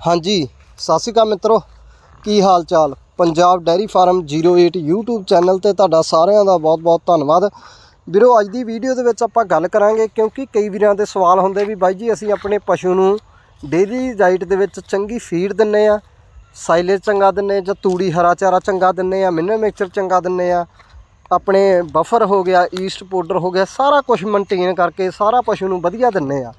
ਹਾਂਜੀ, ਸਤਿ ਸ਼੍ਰੀ ਅਕਾਲ ਮਿੱਤਰੋ। ਕੀ ਹਾਲ ਚਾਲ Punjab dairy farm 08 YouTube channel ਤੇ ਤੁਹਾਡਾ ਸਾਰਿਆਂ ਦਾ ਬਹੁਤ-ਬਹੁਤ ਧੰਨਵਾਦ। ਵੀਰੋ, ਅੱਜ ਦੀ ਵੀਡੀਓ ਦੇ ਵਿੱਚ ਆਪਾਂ ਗੱਲ ਕਰਾਂਗੇ ਕਿਉਂਕਿ ਕਈ ਵੀਰਾਂ ਦੇ ਸਵਾਲ ਹੁੰਦੇ ਵੀ ਬਾਈ ਜੀ, ਅਸੀਂ ਆਪਣੇ ਪਸ਼ੂ ਨੂੰ ਡੇਲੀ ਡਾਈਟ ਦੇ ਵਿੱਚ ਚੰਗੀ ਫੀਡ ਦਿੰਨੇ ਆ ਸਾਈਲੇਜ ਚੰਗਾ ਦਿੰਨੇ ਜਾਂ ਤੂੜੀ ਹਰਾ ਚਾਰਾ ਚੰਗਾ ਦਿੰਨੇ ਆ ਮਿਨਰਲ ਮਿਕਸਚਰ ਚੰਗਾ ਦਿੰਨੇ ਆ, ਆਪਣੇ ਬਫਰ ਹੋ ਗਿਆ ਈਸਟ ਪਾਊਡਰ ਹੋ ਗਿਆ, ਸਾਰਾ ਕੁਝ ਮੇਨਟੇਨ ਕਰਕੇ ਸਾਰਾ ਪਸ਼ੂ ਨੂੰ ਵਧੀਆ ਦਿੰਨੇ ਆ।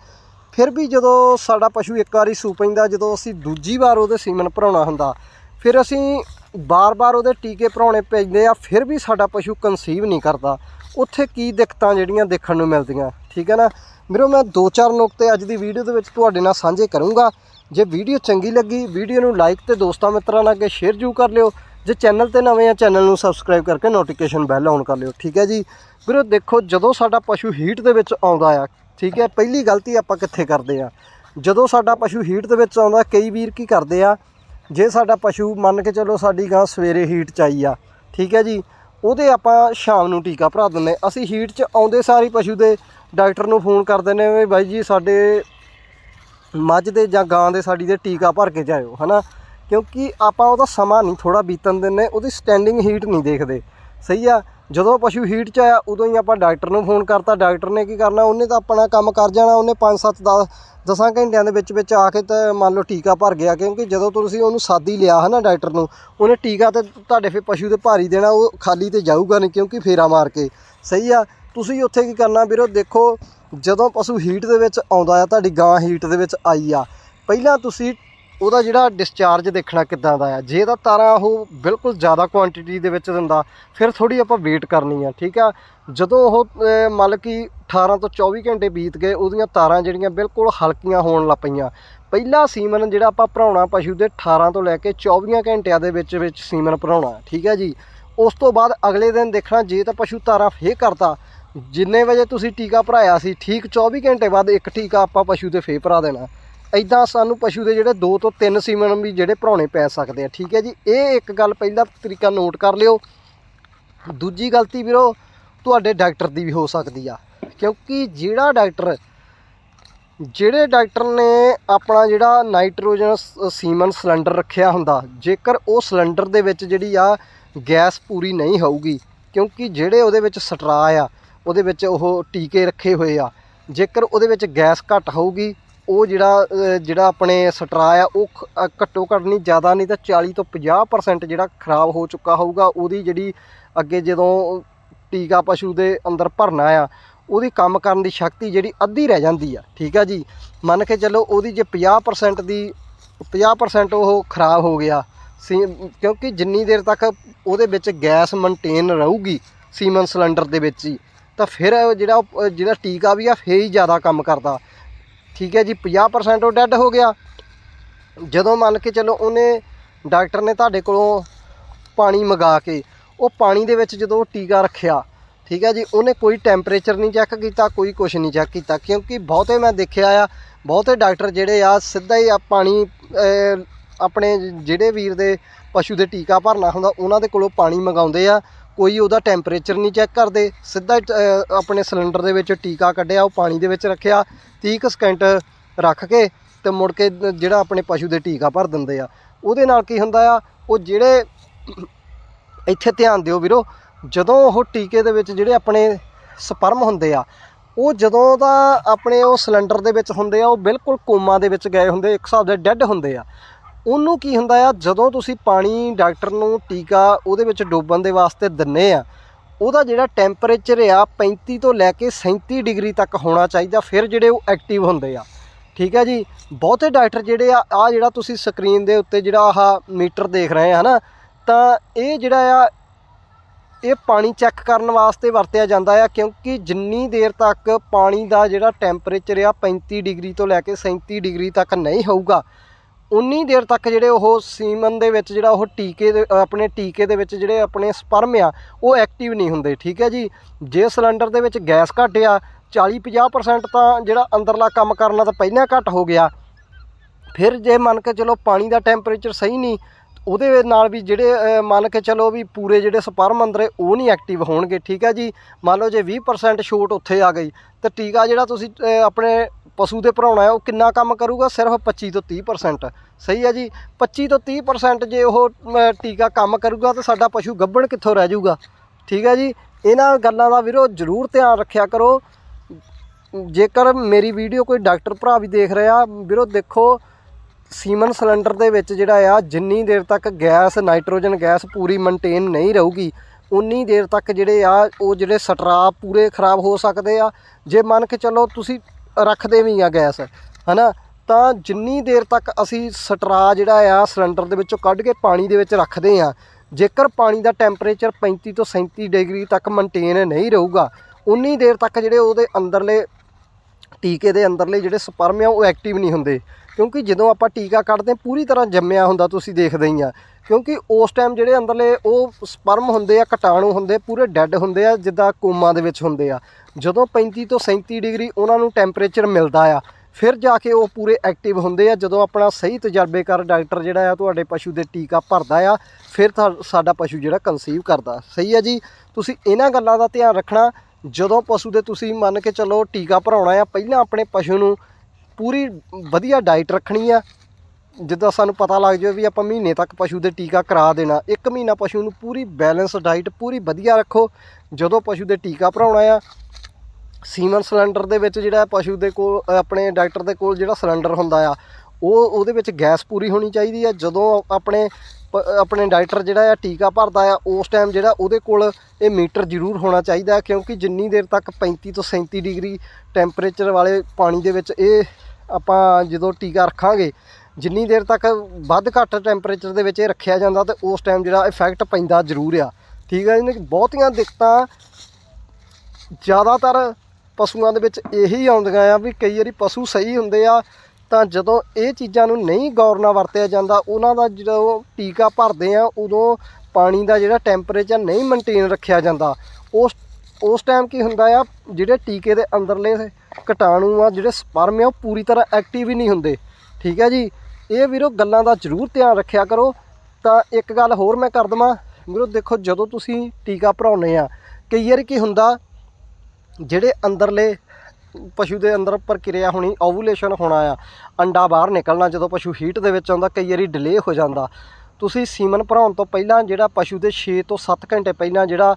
ਫਿਰ ਵੀ ਜਦੋਂ ਸਾਡਾ ਪਸ਼ੂ ਇੱਕ ਵਾਰੀ ਸੂ ਪੈਂਦਾ, ਜਦੋਂ ਅਸੀਂ ਦੂਜੀ ਵਾਰ ਉਹਦੇ ਸੀਮਨ ਭਰਾਉਣਾ ਹੁੰਦਾ, ਫਿਰ ਅਸੀਂ ਬਾਰ-ਬਾਰ ਉਹਦੇ ਟੀਕੇ ਭਰਾਉਣੇ ਪੈਂਦੇ ਆ, ਫਿਰ ਵੀ ਸਾਡਾ ਪਸ਼ੂ ਕਨਸੀਵ ਨਹੀਂ ਕਰਦਾ। ਉੱਥੇ ਕੀ ਦਿੱਕਤਾਂ ਜਿਹੜੀਆਂ ਦੇਖਣ ਨੂੰ ਮਿਲਦੀਆਂ, ਠੀਕ ਹੈ ਨਾ? ਵੀਰੋ ਮੈਂ ਦੋ ਚਾਰ ਨੁਕਤੇ ਅੱਜ ਦੀ ਵੀਡੀਓ ਦੇ ਵਿੱਚ ਤੁਹਾਡੇ ਨਾਲ ਸਾਂਝੇ ਕਰੂੰਗਾ। ਜੇ ਵੀਡੀਓ ਚੰਗੀ ਲੱਗੀ, ਵੀਡੀਓ ਨੂੰ ਲਾਈਕ ਤੇ ਦੋਸਤਾਂ ਮਿੱਤਰਾਂ ਨਾਲ ਅੱਗੇ ਸ਼ੇਅਰ ਜੂ ਕਰ ਲਿਓ। ਜੇ ਚੈਨਲ ਤੇ ਨਵੇਂ ਆ, ਚੈਨਲ ਨੂੰ ਸਬਸਕ੍ਰਾਈਬ ਕਰਕੇ ਨੋਟੀਫਿਕੇਸ਼ਨ ਬੈਲ ਆਨ ਕਰ ਲਿਓ, ਠੀਕ ਹੈ ਜੀ? ਵੀਰੋ ਦੇਖੋ, ਜਦੋਂ ਸਾਡਾ ਪਸ਼ੂ ਹੀਟ ਦੇ ਵਿੱਚ ਆਉਂਦਾ ਆ ਠੀਕ ਹੈ, ਪਹਿਲੀ ਗਲਤੀ ਆਪਾਂ ਕਿੱਥੇ ਕਰਦੇ ਆ ਜਦੋਂ ਸਾਡਾ ਪਸ਼ੂ ਹੀਟ ਦੇ ਵਿੱਚ ਆਉਂਦਾ, ਕਈ ਵੀਰ ਕੀ ਕਰਦੇ ਆ? ਜੇ ਸਾਡਾ ਪਸ਼ੂ ਮੰਨ ਕੇ ਚੱਲੋ ਸਾਡੀ ਗਾਂ ਸਵੇਰੇ ਹੀਟ ਚ ਆਈ ਆ, ਠੀਕ ਹੈ ਜੀ, ਉਹਦੇ ਆਪਾਂ ਸ਼ਾਮ ਨੂੰ ਟੀਕਾ ਭਰਾ ਦਿੰਦੇ ਅਸੀਂ ਹੀਟ ਚ ਆਉਂਦੇ ਸਾਰੀ ਪਸ਼ੂ ਦੇ ਡਾਕਟਰ ਨੂੰ ਫੋਨ ਕਰ ਦਿੰਦੇ ਵੀ ਬਾਈ ਜੀ ਸਾਡੇ ਮੱਝ ਦੇ ਜਾਂ ਗਾਂ ਦੇ ਸਾਡੀ ਦੇ ਟੀਕਾ ਭਰ ਕੇ ਜਾਇਓ, ਹਨਾ? ਕਿਉਂਕਿ ਆਪਾਂ ਉਹਦਾ ਸਮਾਂ ਨਹੀਂ ਥੋੜਾ ਬੀਤਣ ਦਿੰਦੇ, ਉਹਦੀ ਸਟੈਂਡਿੰਗ ਹੀਟ ਨਹੀਂ ਦੇਖਦੇ। ਸਹੀ ਆ? ਜਦੋਂ ਪਸ਼ੂ ਹੀਟ 'ਚ ਆਇਆ, ਉਦੋਂ ਹੀ ਆਪਾਂ ਡਾਕਟਰ ਨੂੰ ਫੋਨ ਕਰਤਾ। ਡਾਕਟਰ ਨੇ ਕੀ ਕਰਨਾ, ਉਹਨੇ ਤਾਂ ਆਪਣਾ ਕੰਮ ਕਰ ਜਾਣਾ, ਉਹਨੇ 5 7 10 ਦਸਾਂ ਘੰਟਿਆਂ ਦੇ ਵਿੱਚ ਵਿੱਚ ਆ ਕੇ ਤਾਂ ਮੰਨ ਲਓ ਟੀਕਾ ਭਰ ਗਿਆ, ਕਿਉਂਕਿ ਜਦੋਂ ਤੁਸੀਂ ਉਹਨੂੰ ਸਾਦੀ ਲਿਆ ਹੈ ਨਾ ਡਾਕਟਰ ਨੂੰ, ਉਹਨੇ ਟੀਕਾ ਤੇ ਤੁਹਾਡੇ ਫੇ ਪਸ਼ੂ 'ਤੇ ਭਾਰੀ ਦੇਣਾ, ਉਹ ਖਾਲੀ ਤੇ ਜਾਊਗਾ ਨਹੀਂ, ਕਿਉਂਕਿ ਫੇਰਾ ਮਾਰ ਕੇ। ਸਹੀ ਆ, ਤੁਸੀਂ ਉੱਥੇ ਕੀ ਕਰਨਾ ਵੀਰੋ, ਦੇਖੋ, ਜਦੋਂ ਪਸ਼ੂ ਹੀਟ ਦੇ ਵਿੱਚ ਆਉਂਦਾ ਆ, ਤੁਹਾਡੀ ਗਾਂ ਹੀਟ ਦੇ ਵਿੱਚ ਆਈ ਆ, ਪਹਿਲਾਂ ਤੁਸੀਂ ਉਹਦਾ ਜਿਹੜਾ ਡਿਸਚਾਰਜ ਦੇਖਣਾ ਕਿੱਦਾਂ ਦਾ ਆ? ਜੇ ਤਾਂ ਤਾਰਾਂ ਉਹ ਬਿਲਕੁਲ ਜ਼ਿਆਦਾ ਕੁਆਂਟੀਟੀ ਦੇ ਵਿੱਚ ਦਿੰਦਾ, ਫਿਰ ਥੋੜੀ ਆਪਾਂ ਵੇਟ ਕਰਨੀ ਆ, ਠੀਕ ਆ? ਜਦੋਂ ਉਹ ਮਤਲਬ ਕਿ 18 ਤੋਂ 24 ਘੰਟੇ ਬੀਤ ਗਏ, ਉਹਦੀਆਂ ਤਾਰਾਂ ਜਿਹੜੀਆਂ ਬਿਲਕੁਲ ਹਲਕੀਆਂ ਹੋਣ ਲੱਗ ਪਈਆਂ। ਪਹਿਲਾ ਸੀਮਨ ਜਿਹੜਾ ਆਪਾਂ ਭਰਾਉਣਾ ਪਸ਼ੂ ਦੇ 18 ਤੋਂ ਲੈ ਕੇ 24 ਘੰਟਿਆਂ ਦੇ ਵਿੱਚ ਵਿੱਚ ਸੀਮਨ ਭਰਾਉਣਾ, ਠੀਕ ਹੈ ਜੀ? ਉਸ ਤੋਂ ਬਾਅਦ ਅਗਲੇ ਦਿਨ ਦੇਖਣਾ, ਜੇ ਤਾਂ ਪਸ਼ੂ ਤਾਰਾਂ ਫੇਰ ਕਰਤਾ, ਜਿੰਨੇ ਵਜੇ ਤੁਸੀਂ ਟੀਕਾ ਭਰਾਇਆ ਸੀ, ਠੀਕ 24 ਘੰਟੇ ਬਾਅਦ ਇੱਕ ਟੀਕਾ ਆਪਾਂ ਪਸ਼ੂ ਦੇ ਫੇਰ ਭਰਾ ਦੇਣਾ। ਐਦਾਂ ਸਾਨੂੰ ਪਸ਼ੂ ਦੇ ਜਿਹੜੇ 2 ਤੋਂ 3 ਸੀਮਨ ਵੀ ਜਿਹੜੇ ਭਰਾਉਣੇ ਪੈ ਸਕਦੇ ਆ, ਠੀਕ ਹੈ ਜੀ? ਇਹ ਇੱਕ ਗੱਲ ਪਹਿਲਾ ਤਰੀਕਾ ਨੋਟ ਕਰ ਲਿਓ। ਦੂਜੀ ਗਲਤੀ ਵੀਰੋ, ਤੁਹਾਡੇ ਡਾਕਟਰ ਦੀ ਵੀ ਹੋ ਸਕਦੀ ਆ, ਕਿਉਂਕਿ ਜਿਹੜਾ ਡਾਕਟਰ, ਜਿਹੜੇ ਡਾਕਟਰ ਨੇ ਆਪਣਾ ਜਿਹੜਾ ਨਾਈਟ੍ਰੋਜਨ ਸੀਮਨ ਸਿਲੰਡਰ ਰੱਖਿਆ ਹੁੰਦਾ, ਜੇਕਰ ਉਹ ਸਿਲੰਡਰ ਦੇ ਵਿੱਚ ਜਿਹੜੀ ਆ ਗੈਸ ਪੂਰੀ ਨਹੀਂ ਹੋਊਗੀ, ਕਿਉਂਕਿ ਜਿਹੜੇ ਉਹਦੇ ਵਿੱਚ ਸਟਰਾ ਆ, ਉਹਦੇ ਵਿੱਚ ਉਹ ਟੀਕੇ ਰੱਖੇ ਹੋਏ ਆ, ਜੇਕਰ ਉਹਦੇ ਵਿੱਚ ਗੈਸ ਘੱਟ ਹੋਊਗੀ ਉਹ ਜਿਹੜਾ ਜਿਹੜਾ ਆਪਣੇ ਸਟਰਾ ਆ, ਉਹ ਘੱਟੋ ਘੱਟ ਨਹੀਂ, ਜ਼ਿਆਦਾ ਨਹੀਂ ਤਾਂ 40 ਤੋਂ 50% ਜਿਹੜਾ ਖਰਾਬ ਹੋ ਚੁੱਕਾ ਹੋਊਗਾ, ਉਹਦੀ ਜਿਹੜੀ ਅੱਗੇ ਜਦੋਂ ਟੀਕਾ ਪਸ਼ੂ ਦੇ ਅੰਦਰ ਭਰਨਾ ਆ, ਉਹਦੀ ਕੰਮ ਕਰਨ ਦੀ ਸ਼ਕਤੀ ਜਿਹੜੀ ਅੱਧੀ ਰਹਿ ਜਾਂਦੀ ਆ, ਠੀਕ ਆ ਜੀ? ਮੰਨ ਕੇ ਚੱਲੋ ਉਹਦੀ ਜੇ 50% ਦੀ 50% ਉਹ ਖਰਾਬ ਹੋ ਗਿਆ, ਸੀ, ਕਿਉਂਕਿ ਜਿੰਨੀ ਦੇਰ ਤੱਕ ਉਹਦੇ ਵਿੱਚ ਗੈਸ ਮੇਨਟੇਨ ਰਹੂਗੀ ਸੀਮਨ ਸਿਲੰਡਰ ਦੇ ਵਿੱਚ ਹੀ, ਤਾਂ ਫਿਰ ਜਿਹੜਾ ਉਹ ਜਿਹੜਾ ਟੀਕਾ ਵੀ ਆ, ਫੇਰ ਹੀ ਜ਼ਿਆਦਾ ਕੰਮ ਕਰਦਾ। ਠੀਕ ਹੈ ਜੀ 50% ਉਹ ਡੈੱਡ ਹੋ ਗਿਆ। ਜਦੋਂ ਮੰਨ ਕੇ ਚੱਲੋ ਉਹਨੇ ਡਾਕਟਰ ਨੇ ਤੁਹਾਡੇ ਕੋਲੋਂ ਪਾਣੀ ਮੰਗਾ ਕੇ, ਉਹ ਪਾਣੀ ਦੇ ਵਿੱਚ ਜਦੋਂ ਉਹ ਟੀਕਾ ਰੱਖਿਆ, ਠੀਕ ਹੈ ਜੀ, ਉਹਨੇ ਕੋਈ ਟੈਂਪਰੇਚਰ ਨਹੀਂ ਚੈੱਕ ਕੀਤਾ, ਕੋਈ ਕੁਝ ਨਹੀਂ ਚੈੱਕ ਕੀਤਾ, ਕਿਉਂਕਿ ਬਹੁਤੇ ਮੈਂ ਦੇਖਿਆ ਆ, ਬਹੁਤੇ ਡਾਕਟਰ ਜਿਹੜੇ ਆ ਸਿੱਧਾ ਹੀ ਆ ਪਾਣੀ ਆਪਣੇ ਜਿਹੜੇ ਵੀਰ ਦੇ ਪਸ਼ੂ ਦੇ ਟੀਕਾ ਭਰਨਾ ਹੁੰਦਾ, ਉਹਨਾਂ ਦੇ ਕੋਲੋਂ ਪਾਣੀ ਮੰਗਾਉਂਦੇ ਆ। ਕੋਈ ਉਹਦਾ ਟੈਂਪਰੇਚਰ ਨਹੀਂ ਚੈੱਕ ਕਰਦੇ, ਸਿੱਧਾ ਆਪਣੇ ਸਿਲੰਡਰ ਦੇ ਵਿੱਚ ਟੀਕਾ ਕੱਢਿਆ, ਉਹ ਪਾਣੀ ਦੇ ਵਿੱਚ ਰੱਖਿਆ 30 ਕੁ ਸਕਿੰਟ ਰੱਖ ਕੇ ਤੇ ਮੁੜ ਕੇ ਜਿਹੜਾ ਆਪਣੇ ਪਸ਼ੂ ਦੇ ਟੀਕਾ ਭਰ ਦਿੰਦੇ ਆ। ਉਹਦੇ ਨਾਲ ਕੀ ਹੁੰਦਾ ਆ, ਉਹ ਜਿਹੜੇ ਇੱਥੇ ਧਿਆਨ ਦਿਓ ਵੀਰੋ, ਜਦੋਂ ਉਹ ਟੀਕੇ ਦੇ ਵਿੱਚ ਜਿਹੜੇ ਆਪਣੇ ਸਪਰਮ ਹੁੰਦੇ ਆ, ਉਹ ਜਦੋਂ ਦਾ ਆਪਣੇ ਉਹ ਸਿਲੰਡਰ ਦੇ ਵਿੱਚ ਹੁੰਦੇ ਆ, ਉਹ ਬਿਲਕੁਲ ਕੋਮਾ ਦੇ ਵਿੱਚ ਗਏ ਹੁੰਦੇ, ਇੱਕ ਹਿਸਾਬ ਦੇ ਡੈੱਡ ਹੁੰਦੇ ਆ। ਉਹਨੂੰ ਕੀ ਹੁੰਦਾ ਆ, ਜਦੋਂ ਤੁਸੀਂ ਪਾਣੀ ਡਾਕਟਰ ਨੂੰ ਟੀਕਾ ਉਹਦੇ ਵਿੱਚ ਡੋਬਣ ਦੇ ਵਾਸਤੇ ਦਿੰਨੇ ਆ, ਉਹਦਾ ਜਿਹੜਾ ਟੈਂਪਰੇਚਰ ਆ 35 ਤੋਂ ਲੈ ਕੇ 37 ਡਿਗਰੀ ਤੱਕ ਹੋਣਾ ਚਾਹੀਦਾ, ਫਿਰ ਜਿਹੜੇ ਉਹ ਐਕਟਿਵ ਹੁੰਦੇ ਆ। ਠੀਕ ਹੈ ਜੀ? ਬਹੁਤੇ ਡਾਕਟਰ ਜਿਹੜੇ ਆ ਆ ਜਿਹੜਾ ਤੁਸੀਂ ਸਕਰੀਨ ਦੇ ਉੱਤੇ ਜਿਹੜਾ ਆਹ ਮੀਟਰ ਦੇਖ ਰਹੇ ਆ ਹਨਾ, ਤਾਂ ਇਹ ਜਿਹੜਾ ਆ, ਇਹ ਪਾਣੀ ਚੈੱਕ ਕਰਨ ਵਾਸਤੇ ਵਰਤਿਆ ਜਾਂਦਾ ਆ, ਕਿਉਂਕਿ ਜਿੰਨੀ ਦੇਰ ਤੱਕ ਪਾਣੀ ਦਾ ਜਿਹੜਾ ਟੈਂਪਰੇਚਰ ਆ 35 ਡਿਗਰੀ ਤੋਂ ਲੈ ਕੇ 37 ਡਿਗਰੀ ਤੱਕ ਨਹੀਂ ਹੋਊਗਾ ਉਨੀ ਦੇਰ ਤੱਕ ਜਿਹੜੇ ਉਹ ਸੀਮਨ ਦੇ ਵਿੱਚ ਜਿਹੜਾ ਉਹ ਟੀਕੇ ਦੇ ਆਪਣੇ ਟੀਕੇ ਦੇ ਵਿੱਚ ਜਿਹੜੇ ਆਪਣੇ ਸਪਰਮ ਆ, ਉਹ ਐਕਟਿਵ ਨਹੀਂ ਹੁੰਦੇ, ਠੀਕ ਹੈ ਜੀ? ਜੇ ਸਿਲੰਡਰ ਦੇ ਵਿੱਚ ਗੈਸ ਘੱਟ ਆ 40-50% ਤਾਂ ਜਿਹੜਾ ਅੰਦਰਲਾ ਕੰਮ ਕਰਨਾ ਤਾਂ ਪਹਿਲਾਂ ਘੱਟ ਹੋ ਗਿਆ। ਫਿਰ ਜੇ ਮੰਨ ਕੇ ਚਲੋ ਪਾਣੀ ਦਾ ਟੈਂਪਰੇਚਰ ਸਹੀ ਨਹੀਂ, ਉਹਦੇ ਨਾਲ ਵੀ ਜਿਹੜੇ ਮੰਨ ਕੇ ਚਲੋ ਵੀ ਪੂਰੇ ਜਿਹੜੇ ਸਪਰਮ ਅੰਦਰ ਉਹ ਨਹੀਂ ਐਕਟਿਵ ਹੋਣਗੇ, ਠੀਕ ਹੈ ਜੀ? ਮੰਨ ਲਓ ਜੇ 20% ਛੋਟ ਉੱਥੇ ਆ ਗਈ, ਤਾਂ ਟੀਕਾ ਜਿਹੜਾ ਤੁਸੀਂ ਆਪਣੇ ਪਸ਼ੂ ਦੇ ਭਰਾਉਣਾ ਹੈ, ਉਹ ਕਿੰਨਾ ਕੰਮ ਕਰੂਗਾ? ਸਿਰਫ 25 ਤੋਂ 30% ਸਹੀ ਹੈ ਜੀ? 25 ਤੋਂ 30% ਜੇ ਉਹ ਟੀਕਾ ਕੰਮ ਕਰੂਗਾ, ਤਾਂ ਸਾਡਾ ਪਸ਼ੂ ਗੱਭਣ ਕਿੱਥੋਂ ਰਹਿ ਜਾਊਗਾ? ਠੀਕ ਹੈ ਜੀ? ਇਹਨਾਂ ਗੱਲਾਂ ਦਾ ਵੀਰੋ ਜ਼ਰੂਰ ਧਿਆਨ ਰੱਖਿਆ ਕਰੋ। ਜੇਕਰ ਮੇਰੀ ਵੀਡੀਓ ਕੋਈ ਡਾਕਟਰ ਭਰਾ ਵੀ ਦੇਖ ਰਿਹਾ, ਵੀਰੋ ਦੇਖੋ, ਸੀਮਨ ਸਿਲੰਡਰ ਦੇ ਵਿੱਚ ਜਿਹੜਾ ਆ, ਜਿੰਨੀ ਦੇਰ ਤੱਕ ਗੈਸ, ਨਾਈਟ੍ਰੋਜਨ ਗੈਸ ਪੂਰੀ ਮੇਨਟੇਨ ਨਹੀਂ ਰਹੂਗੀ, ਉਨੀ ਦੇਰ ਤੱਕ ਜਿਹੜੇ ਆ, ਉਹ ਜਿਹੜੇ ਸਟਰਾਪ ਪੂਰੇ ਖਰਾਬ ਹੋ ਸਕਦੇ ਆ। ਜੇ ਮੰਨ ਕੇ ਚੱਲੋ ਤੁਸੀਂ ਰੱਖਦੇ ਵੀ ਆ ਗੈਸ, ਹਨਾ? ਤਾਂ ਜਿੰਨੀ ਦੇਰ ਤੱਕ ਅਸੀਂ ਸਟਰਾ ਜਿਹੜਾ ਆ ਸਿਲੰਡਰ ਦੇ ਵਿੱਚੋਂ ਕੱਢ ਕੇ ਪਾਣੀ ਦੇ ਵਿੱਚ ਰੱਖਦੇ ਆ, ਜੇਕਰ ਪਾਣੀ ਦਾ ਟੈਂਪਰੇਚਰ 35 ਤੋਂ 37 ਡਿਗਰੀ ਤੱਕ ਮੇਨਟੇਨ ਨਹੀਂ ਰਹੂਗਾ, ਉਨੀ ਦੇਰ ਤੱਕ ਜਿਹੜੇ ਉਹਦੇ ਅੰਦਰਲੇ ਟੀਕੇ ਦੇ ਅੰਦਰਲੇ ਜਿਹੜੇ ਸਪਰਮ ਆ, ਉਹ ਐਕਟਿਵ ਨਹੀਂ ਹੁੰਦੇ। ਕਿਉਂਕਿ ਜਦੋਂ ਆਪਾਂ ਟੀਕਾ ਕੱਢਦੇ, ਪੂਰੀ ਤਰ੍ਹਾਂ ਜੰਮਿਆ ਹੁੰਦਾ ਤੁਸੀਂ ਦੇਖਦੇ ਹੀ ਆ। ਕਿਉਂਕਿ ਉਸ ਟਾਈਮ ਜਿਹੜੇ ਅੰਦਰਲੇ ਉਹ ਸਪਰਮ ਹੁੰਦੇ ਆ, ਕੀਟਾਣੂ ਹੁੰਦੇ, ਪੂਰੇ ਡੈੱਡ ਹੁੰਦੇ ਆ, ਜਿੱਦਾਂ ਕੋਮਾ ਦੇ ਵਿੱਚ ਹੁੰਦੇ ਆ। ਜਦੋਂ 35 ਤੋਂ 37 ਡਿਗਰੀ ਉਹਨਾਂ ਨੂੰ ਟੈਂਪਰੇਚਰ ਮਿਲਦਾ ਆ, ਫਿਰ ਜਾ ਕੇ ਉਹ ਪੂਰੇ ਐਕਟਿਵ ਹੁੰਦੇ ਆ। ਜਦੋਂ ਆਪਣਾ ਸਹੀ ਤਜਰਬੇਕਾਰ ਡਾਕਟਰ ਜਿਹੜਾ ਆ, ਤੁਹਾਡੇ ਪਸ਼ੂ ਦੇ ਟੀਕਾ ਭਰਦਾ ਆ, ਫਿਰ ਤਾਂ ਸਾਡਾ ਪਸ਼ੂ ਜਿਹੜਾ ਕਨਸੀਵ ਕਰਦਾ। ਸਹੀ ਆ ਜੀ? ਤੁਸੀਂ ਇਹਨਾਂ ਗੱਲਾਂ ਦਾ ਧਿਆਨ ਰੱਖਣਾ। ਜਦੋਂ ਪਸ਼ੂ ਦੇ ਤੁਸੀਂ ਮੰਨ ਕੇ ਚੱਲੋ ਟੀਕਾ ਭਰਾਉਣਾ ਆ, ਪਹਿਲਾਂ ਆਪਣੇ ਪਸ਼ੂ ਨੂੰ ਪੂਰੀ ਵਧੀਆ ਡਾਈਟ ਰੱਖਣੀ ਆ। ਜਿੱਦਾਂ ਸਾਨੂੰ ਪਤਾ ਲੱਗ ਜਾਵੇ ਵੀ ਆਪਾਂ ਮਹੀਨੇ ਤੱਕ ਪਸ਼ੂ ਦੇ ਟੀਕਾ ਕਰਾ ਦੇਣਾ। ਇੱਕ ਮਹੀਨਾ ਪਸ਼ੂ ਨੂੰ ਪੂਰੀ ਬੈਲੈਂਸ ਡਾਈਟ ਪੂਰੀ ਵਧੀਆ ਰੱਖੋ। ਜਦੋਂ ਪਸ਼ੂ ਦੇ ਟੀਕਾ ਭਰਾਉਣਾ ਆ ਸੀਮਨ ਸਿਲੰਡਰ ਦੇ ਵਿੱਚ ਜਿਹੜਾ ਪਸ਼ੂ ਦੇ ਕੋਲ ਆਪਣੇ ਡਾਕਟਰ ਦੇ ਕੋਲ ਜਿਹੜਾ ਸਿਲੰਡਰ ਹੁੰਦਾ ਆ, ਉਹ ਉਹਦੇ ਵਿੱਚ ਗੈਸ ਪੂਰੀ ਹੋਣੀ ਚਾਹੀਦੀ ਆ। ਜਦੋਂ ਆਪਣੇ ਪ- ਆਪਣੇ ਡਾਕਟਰ ਜਿਹੜਾ ਆ ਟੀਕਾ ਭਰਦਾ ਆ, ਉਸ ਟਾਈਮ ਜਿਹੜਾ ਉਹਦੇ ਕੋਲ ਇਹ ਮੀਟਰ ਜ਼ਰੂਰ ਹੋਣਾ ਚਾਹੀਦਾ ਕਿਉਂਕਿ ਜਿੰਨੀ ਦੇਰ ਤੱਕ 35 ਤੋਂ 37 ਡਿਗਰੀ ਟੈਂਪਰੇਚਰ ਵਾਲੇ ਪਾਣੀ ਦੇ ਵਿੱਚ ਇਹ ਆਪਾਂ ਜਦੋਂ ਟੀਕਾ ਰੱਖਾਂਗੇ, ਜਿੰਨੀ ਦੇਰ ਤੱਕ ਵੱਧ ਘੱਟ ਟੈਂਪਰੇਚਰ ਦੇ ਵਿੱਚ ਇਹ ਰੱਖਿਆ ਜਾਂਦਾ ਤੇ ਉਸ ਟਾਈਮ ਜਿਹੜਾ ਇਫੈਕਟ ਪੈਂਦਾ ਜ਼ਰੂਰ ਆ। ਠੀਕ ਹੈ ਜੀ ਬਹੁਤੀਆਂ ਦਿੱਕਤਾਂ ਜ਼ਿਆਦਾਤਰ ਪਸ਼ੂਆਂ ਦੇ ਵਿੱਚ ਇਹੀ ਆਉਂਦੀਆਂ ਆ ਵੀ ਕਈ ਵਾਰੀ ਪਸ਼ੂ ਸਹੀ ਹੁੰਦੇ ਆ, ਤਾਂ ਜਦੋਂ ਇਹ ਚੀਜ਼ਾਂ ਨੂੰ ਨਹੀਂ ਗੌਰ ਨਾਲ ਵਰਤਿਆ ਜਾਂਦਾ, ਉਹਨਾਂ ਦਾ ਜਦੋਂ ਟੀਕਾ ਭਰਦੇ ਆ, ਉਦੋਂ ਪਾਣੀ ਦਾ ਜਿਹੜਾ ਟੈਂਪਰੇਚਰ ਨਹੀਂ ਮੇਨਟੇਨ ਰੱਖਿਆ ਜਾਂਦਾ। ਉਸ ਉਸ ਟਾਈਮ ਕੀ ਹੁੰਦਾ ਆ, ਜਿਹੜੇ ਟੀਕੇ ਦੇ ਅੰਦਰਲੇ ਕੀਟਾਣੂ ਆ, ਜਿਹੜੇ ਸਪਰਮ ਆ, ਉਹ ਪੂਰੀ ਤਰ੍ਹਾਂ ਐਕਟਿਵ ਹੀ ਨਹੀਂ ਹੁੰਦੇ। ਠੀਕ ਹੈ ਜੀ? ਇਹ ਵੀਰੋ ਗੱਲਾਂ ਦਾ ਜ਼ਰੂਰ ਧਿਆਨ ਰੱਖਿਆ ਕਰੋ। ਤਾਂ ਇੱਕ ਗੱਲ ਹੋਰ ਮੈਂ ਕਰ ਦਵਾਂ। ਵੀਰੋ ਦੇਖੋ, ਜਦੋਂ ਤੁਸੀਂ ਟੀਕਾ ਭਰਾਉਨੇ ਆ, ਕਈ ਵਾਰ ਕੀ ਹੁੰਦਾ ਜਿਹੜੇ ਅੰਦਰਲੇ ਪਸ਼ੂ ਦੇ ਅੰਦਰ ਪ੍ਰਕਿਰਿਆ ਹੋਣੀ ਓਵੂਲੇਸ਼ਨ ਹੋਣਾ ਆ, ਅੰਡਾ ਬਾਹਰ ਨਿਕਲਣਾ ਜਦੋਂ ਪਸ਼ੂ ਹੀਟ ਦੇ ਵਿੱਚ ਆਉਂਦਾ, ਕਈ ਵਾਰੀ ਡਿਲੇ ਹੋ ਜਾਂਦਾ। ਤੁਸੀਂ ਸੀਮਨ ਭਰਾਉਣ ਤੋਂ ਪਹਿਲਾਂ ਜਿਹੜਾ ਪਸ਼ੂ ਦੇ 6 ਤੋਂ 7 ਘੰਟੇ ਪਹਿਲਾਂ ਜਿਹੜਾ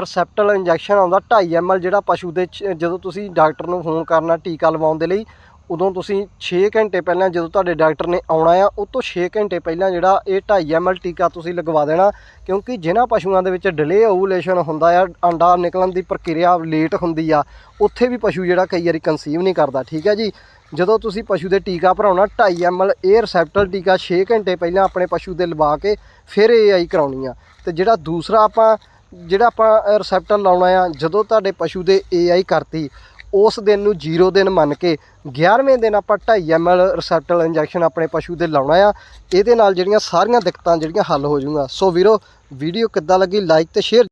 ਰਿਸੈਪਟਲ ਇੰਜੈਕਸ਼ਨ ਆਉਂਦਾ 2.5 ml ਜਿਹੜਾ ਪਸ਼ੂ ਦੇ ਜਦੋਂ ਤੁਸੀਂ ਡਾਕਟਰ ਨੂੰ ਫੋਨ ਕਰਨਾ, ਟੀਕਾ ਲਵਾਉਣ ਦੇ ਲਈ ਉਦੋਂ ਤੁਸੀਂ 6 ਘੰਟੇ ਪਹਿਲਾਂ ਜਦੋਂ ਤੁਹਾਡੇ ਡਾਕਟਰ ਨੇ ਆਉਣਾ ਆ, ਉਹ ਤੋਂ 6 ਘੰਟੇ ਪਹਿਲਾਂ ਜਿਹੜਾ ਇਹ 2.5 ml ਟੀਕਾ ਤੁਸੀਂ ਲਗਵਾ ਦੇਣਾ, ਕਿਉਂਕਿ ਜਿਨ੍ਹਾਂ ਪਸ਼ੂਆਂ ਦੇ ਵਿੱਚ ਡਿਲੇ ਓਵੂਲੇਸ਼ਨ ਹੁੰਦਾ ਆ, ਅੰਡਾ ਨਿਕਲਣ ਦੀ ਪ੍ਰਕਿਰਿਆ ਲੇਟ ਹੁੰਦੀ ਆ, ਉੱਥੇ ਵੀ ਪਸ਼ੂ ਜਿਹੜਾ ਕਈ ਵਾਰੀ ਕਨਸੀਵ ਨਹੀਂ ਕਰਦਾ, ਠੀਕ ਹੈ ਜੀ? ਜਦੋਂ ਤੁਸੀਂ ਪਸ਼ੂ ਦੇ ਟੀਕਾ ਭਰਾਉਣਾ 2.5 ml ਇਹ ਰਿਸੈਪਟਰ ਟੀਕਾ 6 ਘੰਟੇ ਪਹਿਲਾਂ ਆਪਣੇ ਪਸ਼ੂ ਦੇ ਲਵਾ ਕੇ ਫਿਰ ਇਹ ਆਈ ਕਰਾਉਣੀ ਆ। ਤੇ ਜਿਹੜਾ ਦੂਸਰਾ ਆਪਾਂ, ਜਿਹੜਾ ਆਪਾਂ ਰਿਸੈਪਟਰ ਲਾਉਣਾ ਆ, ਜਦੋਂ ਤੁਹਾਡੇ ਪਸ਼ੂ ਦੇ ਏਆਈ ਕਰਤੀ ਉਸ ਦਿਨ ਨੂੰ ਜੀਰੋ ਦਿਨ ਮੰਨ ਕੇ 11ਵੇਂ ਦਿਨ ਆਪਾਂ 2.5 ml ਰਿਸੈਪਟਰ ਇੰਜੈਕਸ਼ਨ ਆਪਣੇ ਪਸ਼ੂ ਦੇ ਲਾਉਣਾ ਆ। ਇਹਦੇ ਨਾਲ ਜਿਹੜੀਆਂ ਸਾਰੀਆਂ ਦਿੱਕਤਾਂ ਜਿਹੜੀਆਂ ਹੱਲ ਹੋ ਜਾਊਗਾ। ਸੋ ਵੀਰੋ, ਵੀਡੀਓ ਕਿੱਦਾਂ ਲੱਗੀ ਲਾਈਕ ਤੇ ਸ਼ੇਅਰ